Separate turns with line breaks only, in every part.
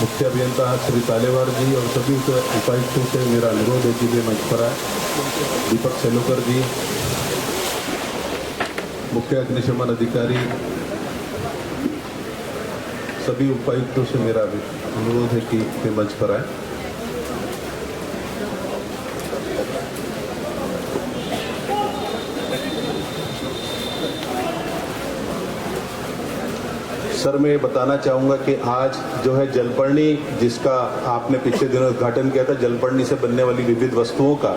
मुख्य अभियंता श्री तालेवार जी और सभी उपायुक्तों से मेरा अनुरोध है कि वे मंच पर आए दीपक सेलोकर जी मुख्य अग्निशमन अधिकारी सभी उपायुक्तों से मेरा अनुरोध है कि वे मंच पर आए सर, मैं बताना चाहूँगा कि आज जो है जलपर्णी, जिसका आपने पिछले दिनों उद्घाटन किया था, जलपर्णी से बनने वाली विविध वस्तुओं का,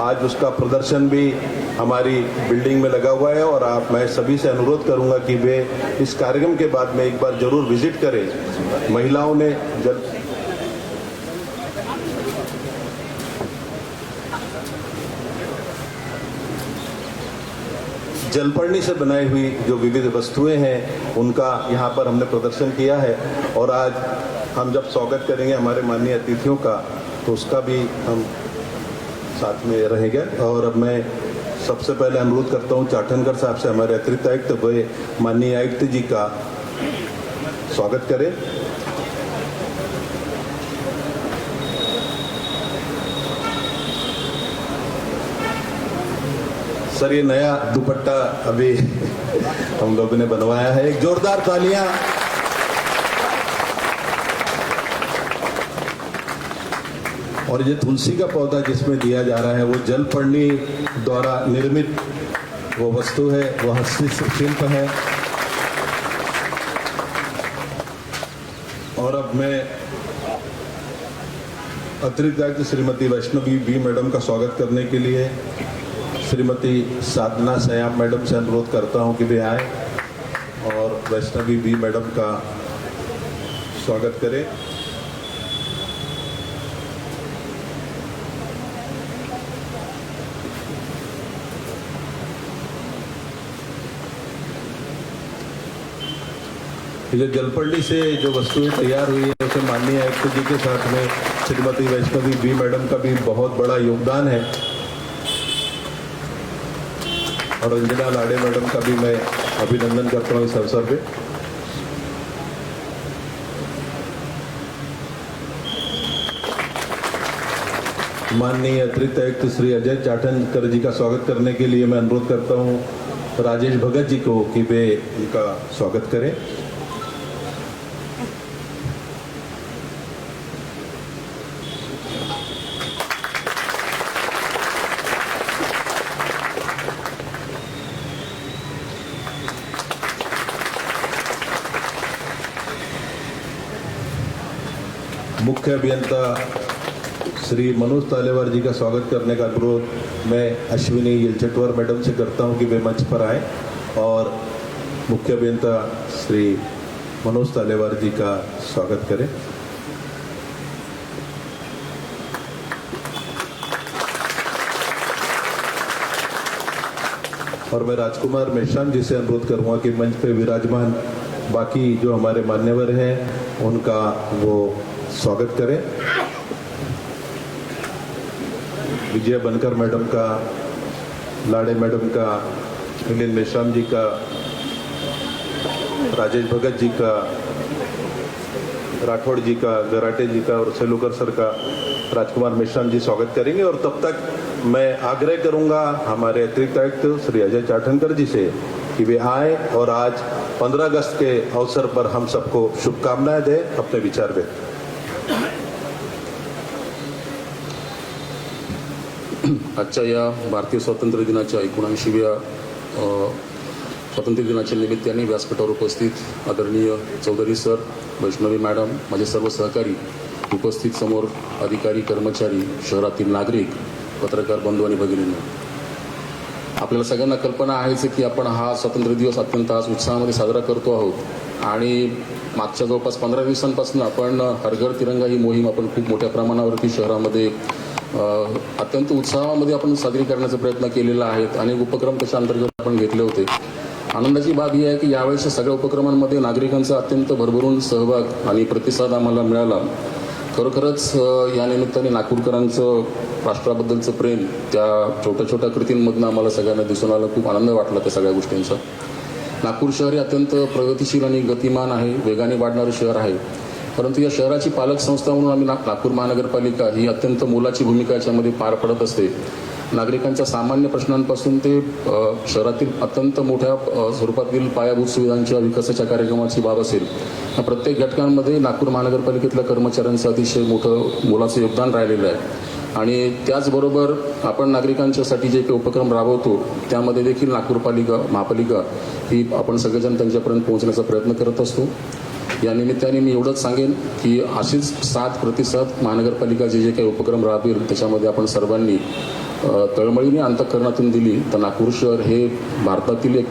आज उसका प्रदर्शन भी हमारी बिल्डिंग में लगा हुआ है और आप, मैं सभी से अनुरोध करूँगा कि वे इस कार्यक्रम के बाद में एक बार ज़रूर विज़िट करें। महिलाओं ने जल जलपर्णी से बनाई हुई जो विविध वस्तुएँ हैं, उनका यहाँ पर हमने प्रदर्शन किया है। और आज हम जब स्वागत करेंगे हमारे माननीय अतिथियों का तो उसका भी हम साथ में रहेंगे। और अब मैं सबसे पहले अनुरोध करता हूँ चाठनकर साहब से हमारे अतिरिक्त आयुक्त वे माननीय आयुक्त जी का स्वागत करें। सर, ये नया दुपट्टा अभी हम लोगों ने बनवाया है। एक जोरदार तालियाँ। और ये तुलसी का पौधा जिसमें दिया जा रहा है, वो जल पड़नी द्वारा निर्मित वो वस्तु है, वो हस्तशिल्प है। और अब मैं अतिरिक्त श्रीमती वैष्णवी बी मैडम का स्वागत करने के लिए श्रीमती साधना सयाम मैडम से अनुरोध करता हूँ कि वे आए और वैष्णवी बी मैडम का स्वागत करें। जो जलपल्ली से जो वस्तुएँ तैयार हुई है, उसे माननीय आयुक्त जी के साथ में श्रीमती वैष्णवी बी मैडम का भी बहुत बड़ा योगदान है। और अंजना लाडे मैडम का भी मैं अभिनंदन करता हूँ इस अवसर पे। माननीय अतिरिक्त आयुक्त श्री अजय चाटनकर जी का स्वागत करने के लिए मैं अनुरोध करता हूँ, राजेश भगत जी को कि वे उनका स्वागत करें। मुख्य अभियंता श्री मनोज तालेवार जी का स्वागत करने का अनुरोध मैं अश्विनी यलचटवर मैडम से करता हूँ कि वे मंच पर आए और मुख्य अभियंता श्री मनोज तालेवार जी का स्वागत करें। और मैं राजकुमार मेश्राम जी से अनुरोध करूँगा कि मंच पे विराजमान बाकी जो हमारे मान्यवर हैं, उनका वो स्वागत करें। विजय बनकर मैडम का, लाड़े मैडम का, मिलिंद मेश्राम जी का, राजेश भगत जी का, राठौड़ जी का, गराटे जी का और सेलुकर सर का, राजकुमार मेश्राम जी स्वागत करेंगे और तब तक मैं आग्रह करूँगा हमारे अतिरिक्त आयुक्त श्री अजय चाठनकर जी से कि वे आए और आज 15 अगस्त के अवसर पर हम सबको शुभकामनाएँ दें अपने विचार व्यक्त
आजच्या या भारतीय स्वातंत्र्य दिनाच्या एकोणऐंशीव्या स्वातंत्र्य दिनाच्या निमित्ताने व्यासपीठावर उपस्थित आदरणीय चौधरी सर वैष्णवी मॅडम माझे सर्व सहकारी उपस्थित समोर अधिकारी कर्मचारी शहरातील नागरिक पत्रकार बंधू आणि भगिनींना. आपल्याला सगळ्यांना कल्पना आहेच की आपण हा स्वातंत्र्य दिवस अत्यंत आज उत्साहामध्ये साजरा करतो आहोत. आणि मागच्या जवळपास पंधरा दिवसांपासून आपण हरघर तिरंगा ही मोहीम आपण खूप मोठ्या प्रमाणावरती शहरामध्ये अत्यंत उत्साहामध्ये आपण साजरी करण्याचा प्रयत्न केलेला आहे अनेक उपक्रम त्याच्या अंतर्गत आपण घेतले होते. आनंदाची बाब ही आहे की यावेळेच्या सगळ्या उपक्रमांमध्ये नागरिकांचा अत्यंत भरभरून सहभाग आणि प्रतिसाद आम्हाला मिळाला. खरोखरच या निमित्ताने नागपूरकरांचं राष्ट्राबद्दलचं प्रेम त्या छोट्या छोट्या कृतींमधनं आम्हाला सगळ्यांना दिसून आलं. खूप आनंद वाटला त्या सगळ्या गोष्टींचा. नागपूर शहर हे अत्यंत प्रगतिशील आणि गतिमान आहे. वेगाने वाढणारं शहर आहे. परंतु या शहराची पालक संस्था म्हणून आम्ही नागपूर महानगरपालिका ही अत्यंत मोलाची भूमिका याच्यामध्ये पार पडत असते. नागरिकांच्या सामान्य प्रश्नांपासून ते शहरातील अत्यंत मोठ्या स्वरूपातील पायाभूत सुविधांच्या विकासाच्या कार्यक्रमाची बाब असेल या प्रत्येक घटकांमध्ये नागपूर महानगरपालिकेतल्या कर्मचाऱ्यांचं अतिशय मोठं मोलाचं योगदान राहिलेलं आहे. आणि त्याचबरोबर आपण नागरिकांच्यासाठी जे काही उपक्रम राबवतो त्यामध्ये देखील नागपूर पालिका महापालिका ही आपण सगळेजण त्यांच्यापर्यंत पोहोचण्याचा प्रयत्न करत असतो. या निमित्ताने मी एवढंच सांगेन की अशीच साथ प्रतिसाद महानगरपालिका जे जे काही उपक्रम राबवेल त्याच्यामध्ये आपण सर्वांनी तळमळीने अंतःकरणातून दिली. तर नागपूर शहर हे भारतातील एक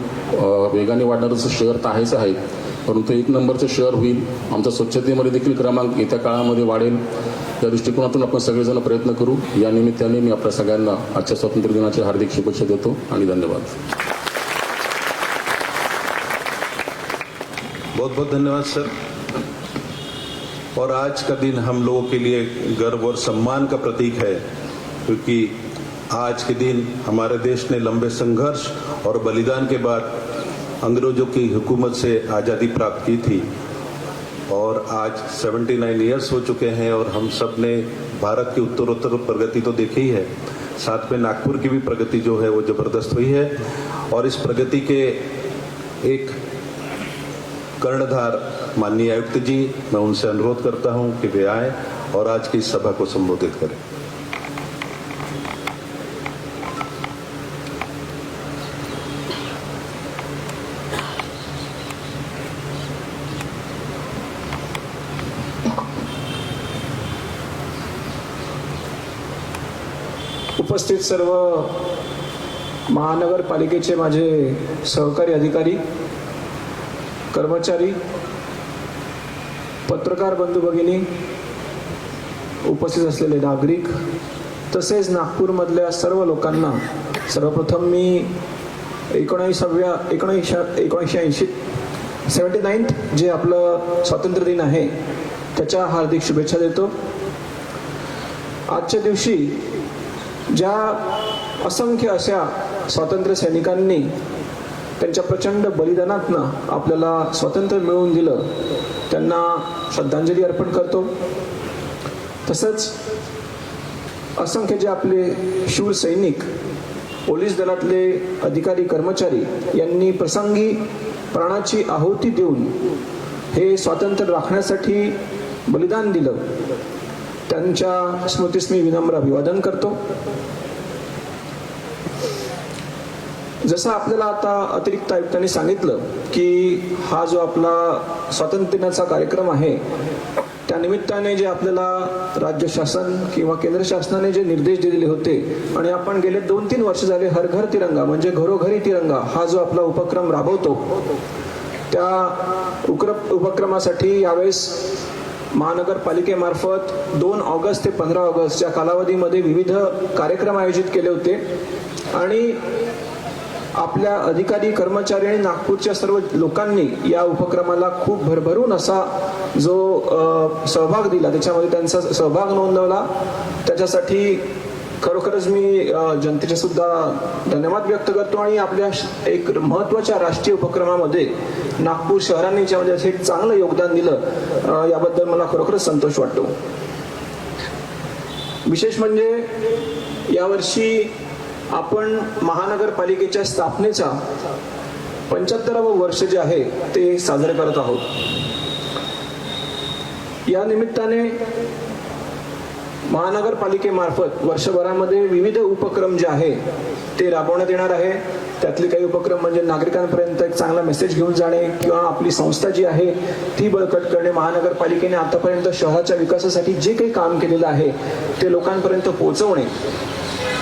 वेगाने वाढणारं शहर तर आहेच आहे. परंतु एक नंबरचं शहर होईल. आमचा स्वच्छतेमध्ये देखील क्रमांक येत्या काळामध्ये वाढेल. या दृष्टिकोनातून आपण सगळेजण प्रयत्न करू. या निमित्ताने मी आपल्या सगळ्यांना आजच्या स्वातंत्र्य दिनाच्या हार्दिक शुभेच्छा देतो आणि धन्यवाद.
बहुत बहुत धन्यवाद, सर। और आज का दिन हम लोगों के लिए गर्व और सम्मान का प्रतीक है, क्योंकि आज के दिन हमारे देश ने लंबे संघर्ष और बलिदान के बाद अंग्रेज़ों की हुकूमत से आज़ादी प्राप्त की थी। और आज 79 इयर्स हो चुके हैं और हम सबने भारत की उत्तरोत्तर प्रगति तो देखी ही है। साथ में नागपुर की भी प्रगति जो है वो ज़बरदस्त हुई है। और इस प्रगति के एक कर्णधार माननीय आयुक्त जी मैं उनसे अनुरोध करता हूं कि वे आए और आज की सभा को संबोधित करें।
उपस्थित सर्व महानगरपालिकेचे माझे सहकारी अधिकारी कर्मचारी पत्रकार बंधू भगिनी उपस्थित असलेले नागरिक तसेच नागपूरमधल्या सर्व लोकांना सर्वप्रथम मी एकोणीसाव्या एकोणीसशे एकोणीसशे ऐंशी सेवन्टी नाईन्थ जे आपलं स्वातंत्र्य दिन आहे त्याच्या हार्दिक शुभेच्छा देतो. आजच्या दिवशी ज्या असंख्य अशा स्वातंत्र्य सैनिकांनी त्यांच्या प्रचंड बलिदानातनं आपल्याला स्वातंत्र्य मिळवून दिलं. त्यांना श्रद्धांजली अर्पण करतो. तसंच असंख्य जे आपले शूर सैनिक पोलीस दलातले अधिकारी कर्मचारी यांनी प्रसंगी प्राणाची आहुती देऊन हे स्वातंत्र्य राखण्यासाठी बलिदान दिलं. त्यांच्या स्मृतीस मी विनम्र अभिवादन करतो. जसं आपल्याला आता अतिरिक्त आयुक्तांनी सांगितलं की हा जो आपला स्वातंत्र्य दिनाचा कार्यक्रम आहे त्या निमित्ताने जे आपल्याला राज्य शासन किंवा केंद्र शासनाने जे निर्देश दिलेले होते आणि आपण गेले दोन तीन वर्ष झाले हर घर तिरंगा म्हणजे घरोघरी तिरंगा हा जो आपला उपक्रम राबवतो त्या उक्र उपक्रमासाठी यावेळेस महानगरपालिकेमार्फत दोन ऑगस्ट ते पंधरा ऑगस्ट या कालावधीमध्ये विविध कार्यक्रम आयोजित केले होते. आणि आपल्या अधिकारी कर्मचारी आणि नागपूरच्या सर्व लोकांनी या उपक्रमाला खूप भरभरून असा जो सहभाग दिला. त्याच्यामध्ये त्यांचा सहभाग नोंदवला. त्याच्यासाठी खरोखरच मी जनतेचे सुद्धा धन्यवाद व्यक्त करतो आणि आपल्या श- एक महत्त्वाच्या राष्ट्रीय उपक्रमामध्ये नागपूर शहराने याच्यामध्ये एक चांगलं योगदान दिलं याबद्दल मला खरोखरच संतोष वाटतो. विशेष म्हणजे यावर्षी आपण महानगरपालिकेच्या स्थापनेचा पंच्याहत्तरावं वर्ष जे आहे ते साजरे करत आहोत. या निमित्ताने महानगरपालिकेमार्फत वर्षभरामध्ये विविध उपक्रम जे आहे ते राबवण्यात येणार आहे. त्यातले काही उपक्रम म्हणजे नागरिकांपर्यंत एक चांगला मेसेज घेऊन जाणे किंवा आपली संस्था जी आहे ती बळकट करणे महानगरपालिकेने आतापर्यंत शहराच्या विकासासाठी जे काही काम केलेलं आहे ते लोकांपर्यंत पोहोचवणे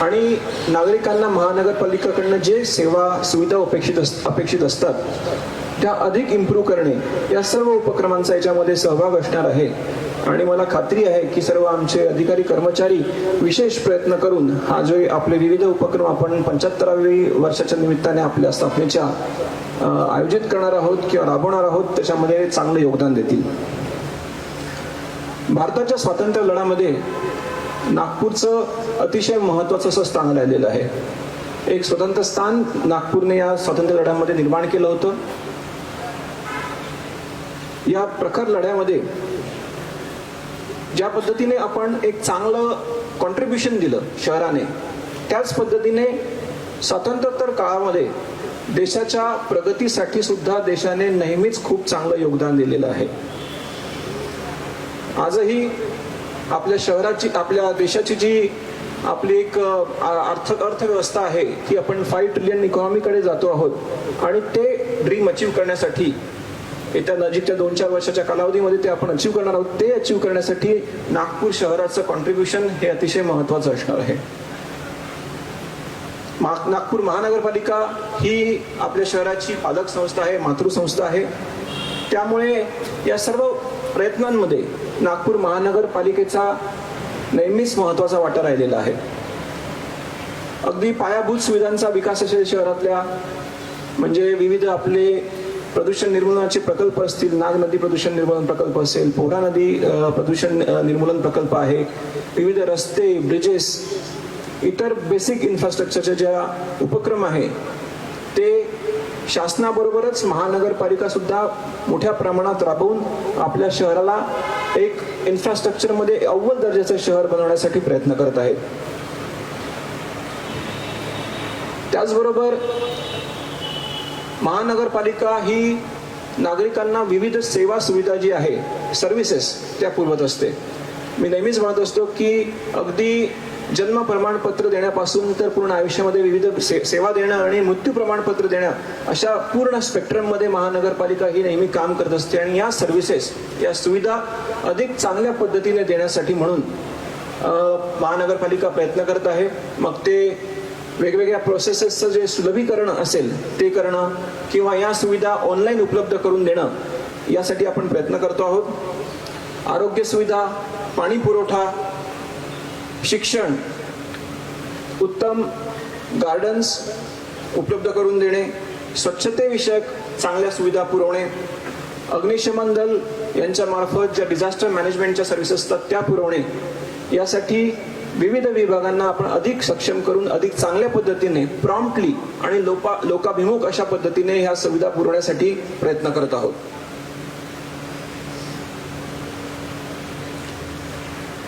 आणि नागरिकांना महानगरपालिकेकडनं जे सेवा सुविधा अपेक्षित अस अपेक्षित असतात त्या अधिक इम्प्रूव्ह करणे या सर्व उपक्रमांचा याच्यामध्ये सहभाग असणार आहे. आणि मला खात्री आहे की सर्व आमचे अधिकारी कर्मचारी विशेष प्रयत्न करून हा जो आपले विविध उपक्रम आपण पंच्याहत्तरावी वर्षाच्या निमित्ताने आपल्या स्थापनेच्या आयोजित करणार आहोत किंवा राबवणार आहोत त्याच्यामध्ये चांगलं योगदान देतील. भारताच्या स्वातंत्र्य लढ्यामध्ये नागपूरचं अतिशय महत्वाचं असं स्थान राहिलेलं आहे. एक स्वतंत्र स्थान नागपूरने या स्वातंत्र्य लढ्यामध्ये निर्माण केलं होतं. या प्रखर लढ्यामध्ये ज्या पद्धतीने आपण एक चांगलं कॉन्ट्रीब्युशन दिलं शहराने त्याच पद्धतीने स्वातंत्र्योत्तर काळामध्ये देशाच्या प्रगतीसाठी सुद्धा देशाने नेहमीच खूप चांगलं योगदान दिलेलं आहे. आजही आपल्या शहराची आपल्या देशाची जी आपली एक अर्थ अर्थव्यवस्था आहे ती आपण फाईव्ह ट्रिलियन इकॉनॉमीकडे जातो आहोत. आणि ते ड्रीम अचीव करण्यासाठी येत्या नजीकच्या दोन चार वर्षाच्या कालावधीमध्ये ते आपण अचीव करणार आहोत. ते अचीव करण्यासाठी नागपूर शहराचं कॉन्ट्रीब्युशन हे अतिशय महत्वाचं असणार आहे. मा- नागपूर महानगरपालिका ही आपल्या शहराची पालक संस्था आहे मातृसंस्था आहे. त्यामुळे या सर्व प्रयत्नांमध्ये नागपूर महानगरपालिकेचा नेहमीच महत्त्वाचा वाटा राहिलेला आहे. अगदी पायाभूत सुविधांचा विकास असेल शहरातल्या म्हणजे विविध आपले प्रदूषण निर्मूलनाचे प्रकल्प असतील नाग नदी प्रदूषण निर्मूलन प्रकल्प असेल पोहरा नदी प्रदूषण निर्मूलन प्रकल्प आहे विविध रस्ते ब्रिजेस इतर बेसिक इन्फ्रास्ट्रक्चरचे ज्या उपक्रम आहे ते शासनाबरोबरच महानगरपालिका सुद्धा मोठ्या प्रमाणात राबवून आपल्या शहराला एक इन्फ्रास्ट्रक्चरमध्ये अव्वल दर्जाचं शहर बनवण्यासाठी प्रयत्न करत आहेत. त्याचबरोबर महानगरपालिका ही नागरिकांना विविध सेवा सुविधा जी आहे सर्व्हिसेस त्या पुरवत असते. मी नेहमीच म्हणत असतो की अगदी जन्म प्रमाणपत्र देण्यापासून तर पूर्ण आयुष्यामध्ये विविध से, सेवा देणं आणि मृत्यू प्रमाणपत्र देणं अशा पूर्ण स्पेक्ट्रममध्ये महानगरपालिका ही नेहमी काम करत असते आणि या सर्व्हिसेस या सुविधा अधिक चांगल्या पद्धतीने देण्यासाठी म्हणून महानगरपालिका प्रयत्न करत आहे. मग ते वेगवेगळ्या प्रोसेसेसचं जे सुलभीकरण असेल ते करणं किंवा या सुविधा ऑनलाईन उपलब्ध करून देणं यासाठी आपण प्रयत्न करतो आहोत. आरोग्य सुविधा पाणी पुरवठा शिक्षण उत्तम गार्डन्स उपलब्ध करून देणे स्वच्छतेविषयक चांगल्या सुविधा पुरवणे अग्निशमन दल यांच्या मार्फत ज्या डिझास्टर मॅनेजमेंटच्या सर्व्हिसेस असतात त्या पुरवणे यासाठी विविध विभागांना आपण अधिक सक्षम करून अधिक चांगल्या पद्धतीने प्रॉम्प्टली आणि लोपा लोकाभिमुख अशा पद्धतीने ह्या सुविधा पुरवण्यासाठी प्रयत्न करत आहोत.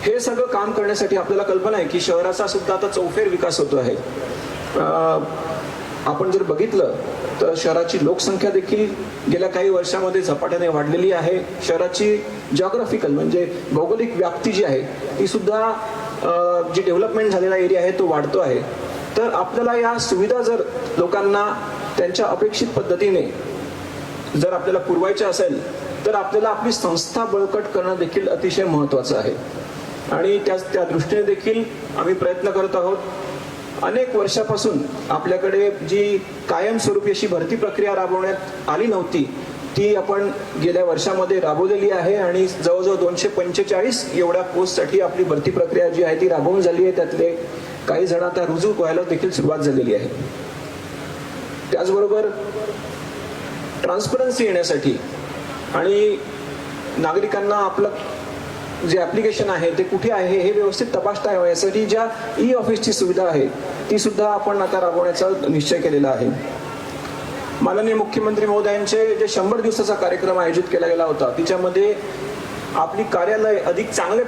हे सगळं काम करण्यासाठी आपल्याला कल्पना आहे की शहराचा सुद्धा आता चौफेर विकास होतो आहे. आपण जर बघितलं तर शहराची लोकसंख्या देखील गेल्या काही वर्षामध्ये झपाट्याने वाढलेली आहे. शहराची जॉग्राफिकल म्हणजे भौगोलिक व्याप्ती जी आहे ती सुद्धा जी डेव्हलपमेंट झालेला एरिया आहे तो वाढतो आहे. तर आपल्याला या सुविधा जर लोकांना त्यांच्या अपेक्षित पद्धतीने जर आपल्याला पुरवायच्या असेल तर आपल्याला आपली संस्था बळकट करणं देखील अतिशय महत्वाचं आहे. आणि त्या त्या दृष्टीने देखील आम्ही प्रयत्न करत आहोत. अनेक वर्षापासून आपल्याकडे जी कायमस्वरूपी अशी भरती प्रक्रिया राबवण्यात आली नव्हती ती आपण गेल्या वर्षामध्ये राबवलेली आहे आणि जवळजवळ दोनशे पंचेचाळीस एवढ्या पोस्टसाठी आपली भरती प्रक्रिया जी आहे ती राबवून झाली आहे. त्यातले काही जण आता रुजू व्हायला देखील सुरुवात झालेली आहे. त्याचबरोबर ट्रान्सपरन्सी येण्यासाठी आणि नागरिकांना आपलं जे ऍप्लिकेशन आहे ते कुठे आहे हे व्यवस्थित तपासता यावं. यासाठी ज्या ई ऑफिसची सुविधा आहे ती सुद्धा आपण आता राबवण्याचा निश्चय केलेला आहे. माननीय मुख्यमंत्री महोदयांचे जे शंभर दिवसाचा कार्यक्रम आयोजित केला गेला होता तिच्यामध्ये आपली कार्यालय अधिक चांगले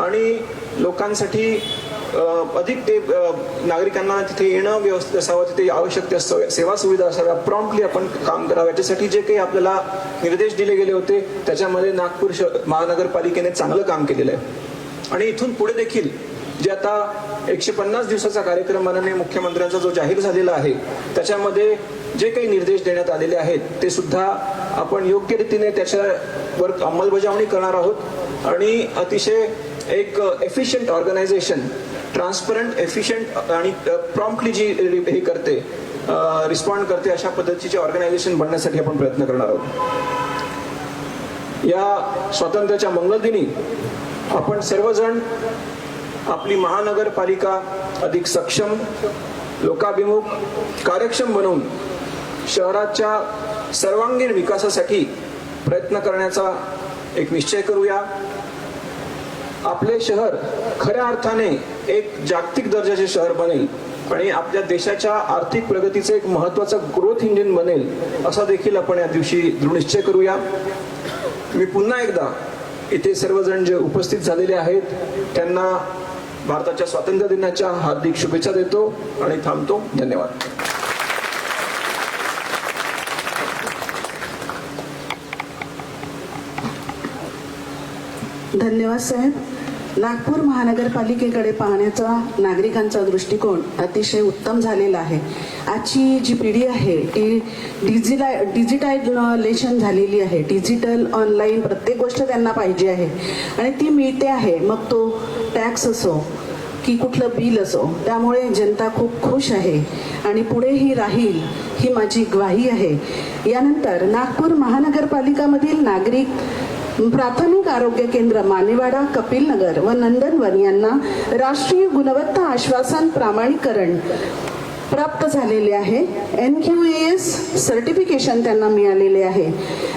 आणि लोकांसाठी अधिक ते नागरिकांना तिथे येणं व्यवस्थित असावं तिथे आवश्यक त्या सव- सेवा सुविधा असाव्या प्रॉम्प्टली आपण काम करावं. याच्यासाठी जे काही आपल्याला निर्देश दिले गेले होते त्याच्यामध्ये नागपूर श- महानगरपालिकेने चांगलं काम केलेलं आहे. आणि इथून पुढे देखील जे आता एकशे पन्नास दिवसाचा कार्यक्रम माननीय मुख्यमंत्र्यांचा जो जाहीर झालेला आहे त्याच्यामध्ये जे काही निर्देश देण्यात आलेले आहेत ते सुद्धा आपण योग्य रीतीने त्याच्यावर अंमलबजावणी करणार आहोत. आणि अतिशय एक एफिशियंट ऑर्गनायझेशन ट्रान्सपरंट एफिशियंट आणि प्रॉम्प्टली जी हे करते रिस्पॉन्ड करते अशा पद्धतीचे ऑर्गनायझेशन बनण्यासाठी आपण प्रयत्न करणार आहोत. या स्वातंत्र्याच्या मंगलदिनी आपण सर्वजण आपली महानगरपालिका अधिक सक्षम लोकाभिमुख कार्यक्षम बनवून शहराच्या सर्वांगीण विकासासाठी प्रयत्न करण्याचा एक निश्चय करूया. आपले शहर खऱ्या अर्थाने एक जागतिक दर्जाचे शहर बनेल आणि आपल्या देशाच्या आर्थिक प्रगतीचं एक महत्वाचं ग्रोथ इंजिन बनेल असा देखील आपण या दिवशी दृढ निश्चय करूया. मी पुन्हा एकदा इथे सर्वजण जे उपस्थित झालेले आहेत त्यांना भारताच्या स्वातंत्र्य दिनाच्या हार्दिक शुभेच्छा देतो आणि थांबतो. धन्यवाद.
धन्यवाद साहेब. नागपूर महानगरपालिकेकडे पाहण्याचा नागरिकांचा दृष्टिकोन अतिशय उत्तम झालेला आहे. आजची जी पिढी आहे ती डिजिला डिजिटायलेशन झालेली आहे. डिजिटल ऑनलाईन प्रत्येक गोष्ट त्यांना पाहिजे आहे. आणि ती मिळते आहे. मग तो टॅक्स असो की कुठलं बिल असो त्यामुळे जनता खूप खुश आहे. आणि पुढेही राहील ही माझी ग्वाही आहे. यानंतर नागपूर महानगरपालिकामधील नागरिक प्राथमिक आरोग्य केंद्र मानेवाडा कपिल नगर व नंदनवन यांना राष्ट्रीय गुणवत्ता आश्वासन प्रामाणीकरण प्राप्त झालेले आहे. एन क्यू एस सर्टिफिकेशन त्यांना मिळालेले आहे.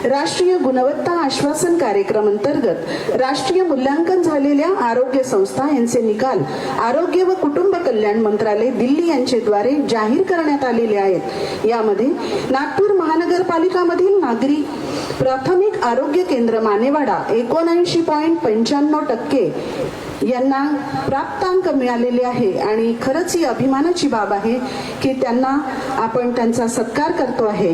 राष्ट्रीय गुणवत्ता आश्वासन कार्यक्रम अंतर्गत राष्ट्रीय मूल्यांकन झालेल्या आरोग्य संस्था यांचे निकाल आरोग्य व कुटुंब कल्याण मंत्रालय दिल्ली यांच्याद्वारे जाहीर करण्यात आलेले आहेत. यामध्ये नागपूर महानगरपालिकामधील नागरिक प्राथमिक आरोग्य केंद्र मानेवाडा एकोणऐंशी पॉईंट पंच्याण्णव टक्के यांना प्राप्तांक मिळालेले आहे. आणि खरंच ही अभिमानाची बाब आहे की त्यांना आपण त्यांचा सत्कार करतो आहे.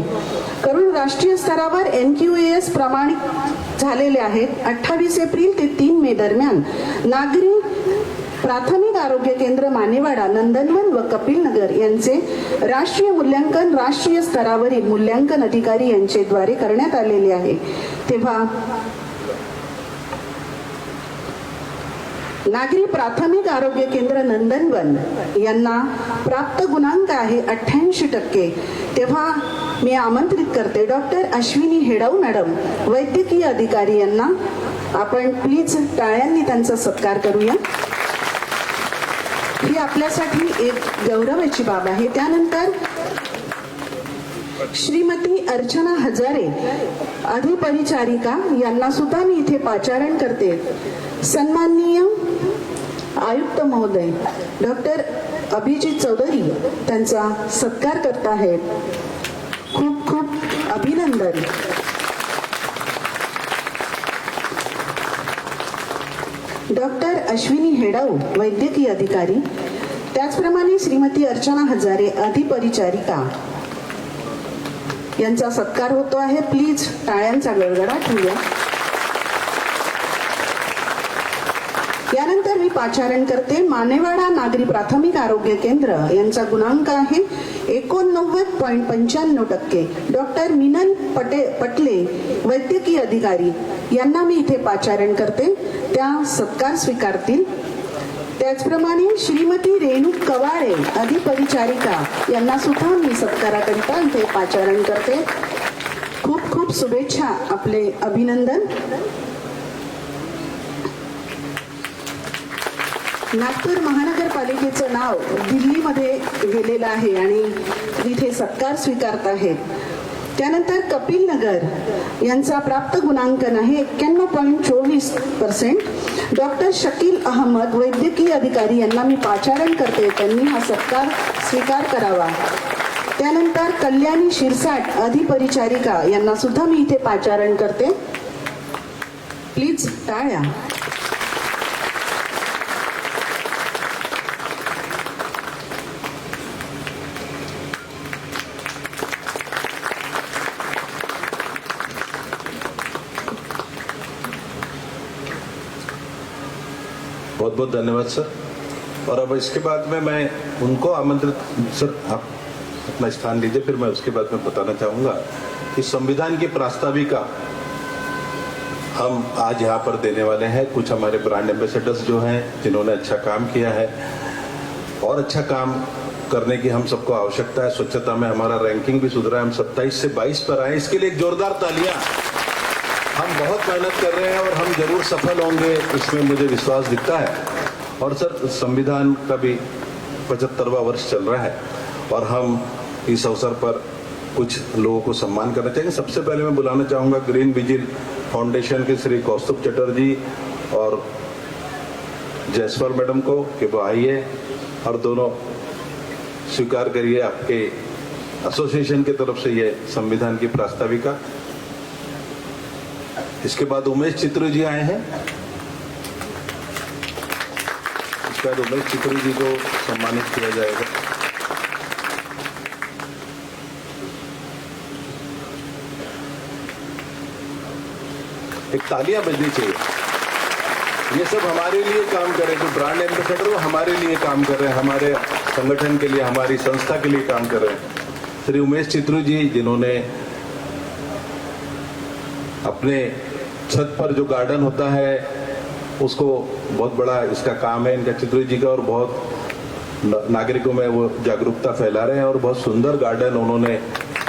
करून राष्ट्रीय स्तरावर एन क्यू एस प्रमाणित झालेले आहेत. अठ्ठावीस एप्रिल ते तीन मे दरम्यान नागरी प्राथमिक आरोग्य केंद्र मानेवाडा नंदनवन व कपिल नगर यांचे राष्ट्रीय मूल्यांकन राष्ट्रीय स्तरावरील मूल्यांकन अधिकारी यांचेद्वारे करण्यात आलेले आहे. तेव्हा नागरी प्राथमिक आरोग्य केंद्र नंदनवन यांना प्राप्त गुणांक आहे अठ्ठ्याऐंशी टक्के. तेव्हा मी आमंत्रित करते डॉक्टर अश्विनी हेडाऊ मॅडम वैद्यकीय अधिकारी यांना आपण प्लीज टाळ्यांनी त्यांचा सत्कार करूया. ही आपल्यासाठी एक गौरवाची बाब आहे. त्यानंतर श्रीमती अर्चना हजारे अधिपरिचारिका यांना सुद्धा मी इथे पाचारण करते. सन्माननीय आयुक्त महोदय डॉक्टर अभिजित चौधरी त्यांचा सत्कार करत आहेत. खूप खूप अभिनंदन. डॉक्टर अश्विनी हेडाऊ वैद्यकीय अधिकारी. त्याचप्रमाणे श्रीमती अर्चना हजारे अधिपरिचारिका. यांचा सत्कार होतो आहे. प्लीज टाळ्यांचा गडगडाट होऊया यानंतर मी पाचारण करते. मानेवाडा नागरी प्राथमिक आरोग्य केंद्र यांचा गुणांक आहे. एकोणनव्वद पॉईंट पंच्याण्णव टक्के. डॉक्टर मिनन पटे पटले वैद्यकीय अधिकारी यांना मी इथे पाचारण करते. त्या सत्कार स्वीकारतील. त्याचप्रमाणे श्रीमती रेणू कवाळे अधिपरिचारिका यांना सुद्धा मी सत्काराकरिता इथे पाचारण करते. खूप खूप शुभेच्छा आपले अभिनंदन. नागपूर महानगरपालिकेचं नाव दिल्लीमध्ये गेलेलं आहे आणि तिथे सत्कार स्वीकारत आहेत. त्यानंतर कपिल नगर यांचा प्राप्त गुणांकन आहे एक्क्याण्णव पॉईंट चोवीस पर्सेंट. डॉक्टर शकील अहमद वैद्यकीय अधिकारी यांना मी पाचारण करते त्यांनी हा सत्कार स्वीकार करावा. त्यानंतर कल्याणी शिरसाट अधिपरिचारिका यांना सुद्धा मी इथे पाचारण करते. प्लीज टाळ्या.
बहुत धन्यवाद, सर। और अब इसके बाद में मैं उनको आमंत्रित, सर, आप अपना स्थान लीजिए, फिर मैं उसके बाद में बताना चाहूँगा कि संविधान की प्रास्ताविका हम आज यहाँ पर देने वाले हैं। कुछ हमारे ब्रांड एम्बेसडर्स जो हैं, जिन्होंने अच्छा काम किया है, और अच्छा काम करने की हम सबको आवश्यकता है। स्वच्छता में हमारा रैंकिंग भी सुधरा है। हम 27 से 22 पर आए। इसके लिए एक जोरदार तालियाँ। बहुत मेहनत कर रहे हैं और हम ज़रूर सफल होंगे, इसमें मुझे विश्वास दिखता है। और सर, संविधान का भी पचहत्तरवा वर्ष चल रहा है और हम इस अवसर पर कुछ लोगों को सम्मान करना चाहेंगे। सबसे पहले मैं बुलाना चाहूँगा ग्रीन विजिल फाउंडेशन के श्री कौस्तुभ चटर्जी और जयसवाल मैडम को कि वो आइए और दोनों स्वीकार करिए आपके एसोसिएशन की तरफ़ से ये संविधान की प्रास्ताविका। इसके बाद उमेश चित्र जी आए हैं। इसके बाद उमेश चित्र जी को सम्मानित किया जाएगा। एक तालियाँ बजनी चाहिए। ये सब हमारे लिए काम कर रहे हैं। जो ब्रांड एम्बेसडर वो हमारे लिए काम कर रहे हैं। हमारे संगठन के लिए, हमारी संस्था के लिए काम कर रहे हैं। श्री उमेश चित्रू जी, जिन्होंने अपने छत पर जो गार्डन होता है, उसको बहुत बड़ा इसका काम है, इनका चित्रू जी का और बहुत नागरिकों में वो जागरूकता फैला रहे हैं और बहुत सुंदर गार्डन उन्होंने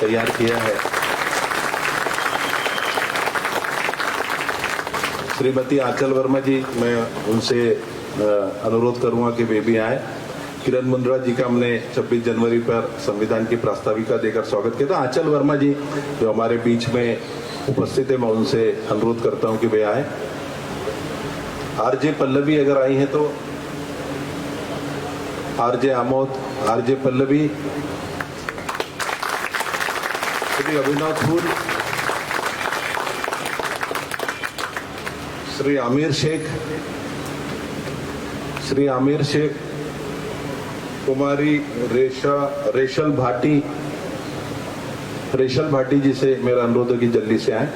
तैयार किया है। श्रीमती आंचल वर्मा जी, मैं उनसे अनुरोध करूँगा कि वे भी आए। किरण मुंद्रा जी का हमने 26 जनवरी पर संविधान की प्रास्ताविका देकर स्वागत किया था। आंचल वर्मा जी, जो हमारे बीच में उपस्थित है, मैं उनसे अनुरोध करता हूँ कि वे आए। आरजे पल्लवी अगर आई हैं तो आरजे आमोद, आरजे पल्लवी, श्री अभिनव फूल, श्री आमिर शेख, श्री आमिर शेख, कुमारी रेशा, रेशल भाटी रेशल भाटी जी से मेरा अनुरोध है कि जल्दी से आए।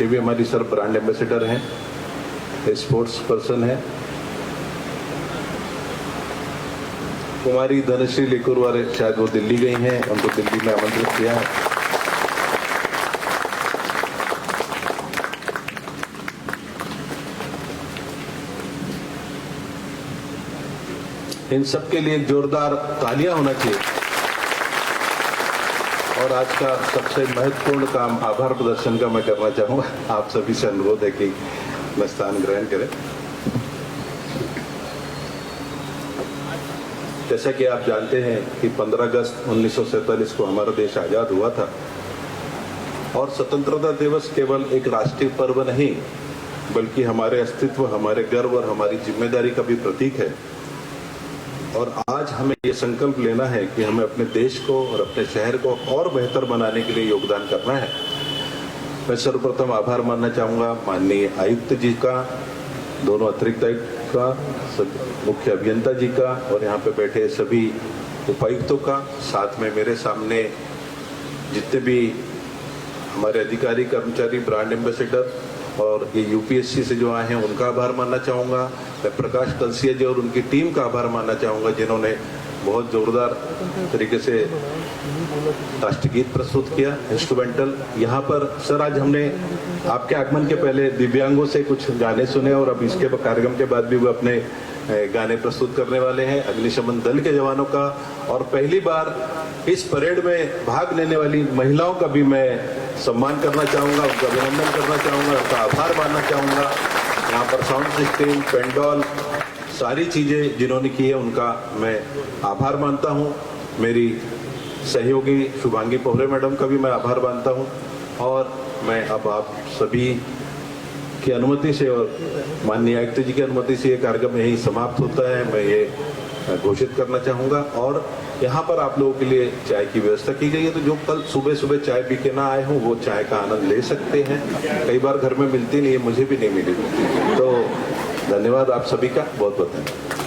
ये भी हमारी सर ब्रांड एम्बेसडर हैं स्पोर्ट्स पर्सन है। कुमारी धनश्री लिकुरवारे शायद वो दिल्ली गई हैं, उनको दिल्ली में आमंत्रित किया है। इन सब के लिए जोरदार तालियाँ होना चाहिए। और आज का सबसे महत्वपूर्ण काम आभार प्रदर्शन का मैं करना चाहूँगा। आप सभी से अनुरोध है कि मैं स्थान ग्रहण करें। जैसा कि आप जानते हैं कि 15 अगस्त उन्नीस को हमारा देश आज़ाद हुआ था और स्वतंत्रता दिवस केवल एक राष्ट्रीय पर्व नहीं, बल्कि हमारे अस्तित्व, हमारे गर्व और हमारी ज़िम्मेदारी का भी प्रतीक है। और आज हमें ये संकल्प लेना है कि हमें अपने देश को और अपने शहर को और बेहतर बनाने के लिए योगदान करना है। मैं सर्वप्रथम आभार मानना चाहूँगा माननीय आयुक्त जी का, दोनों अतिरिक्त आयुक्त का मुख्य अभियंता जी का और यहाँ पे बैठे सभी उपायुक्तों का, साथ में मेरे सामने जितने भी हमारे अधिकारी, कर्मचारी, ब्रांड एम्बेसडर और ये यूपीएससी से जो आए हैं, उनका आभार मानना चाहूँगा। मैं प्रकाश कलसिया जी और उनकी टीम का आभार मानना चाहूँगा, जिन्होंने बहुत जोरदार तरीके से राष्ट्रगीत प्रस्तुत किया इंस्ट्रूमेंटल यहाँ पर, सर, आज हमने आपके आगमन के पहले दिव्यांगों से कुछ गाने सुने और अब इसके कार्यक्रम के बाद भी वो अपने गाने प्रस्तुत करने वाले हैं अग्निशमन दल के जवानों का। और पहली बार इस परेड में भाग लेने वाली महिलाओं का भी मैं सम्मान करना चाहूँगा, उनका अभिनंदन करना चाहूँगा, उनका आभार मानना चाहूँगा। यहाँ पर साउंड सिस्टम पेंडॉल सारी चीज़ें जिन्होंने की है, उनका मैं आभार मानता हूँ। मेरी सहयोगी शुभांगी पोहरे मैडम का भी मैं आभार मानता हूँ। और मैं अब आप सभी की अनुमति से और माननीय आयुक्त जी की अनुमति से ये कार्यक्रम यही समाप्त होता है। मैं ये घोषित करना चाहूँगा। और यहाँ पर आप लोगों के लिए चाय की व्यवस्था की गई है। तो जो कल सुबह सुबह चाय पी के ना आए हों, वो चाय का आनंद ले सकते हैं। कई बार घर में मिलती नहीं है, मुझे भी नहीं मिली। तो धन्यवाद आप सभी का। बहुत बहुत धन्यवाद।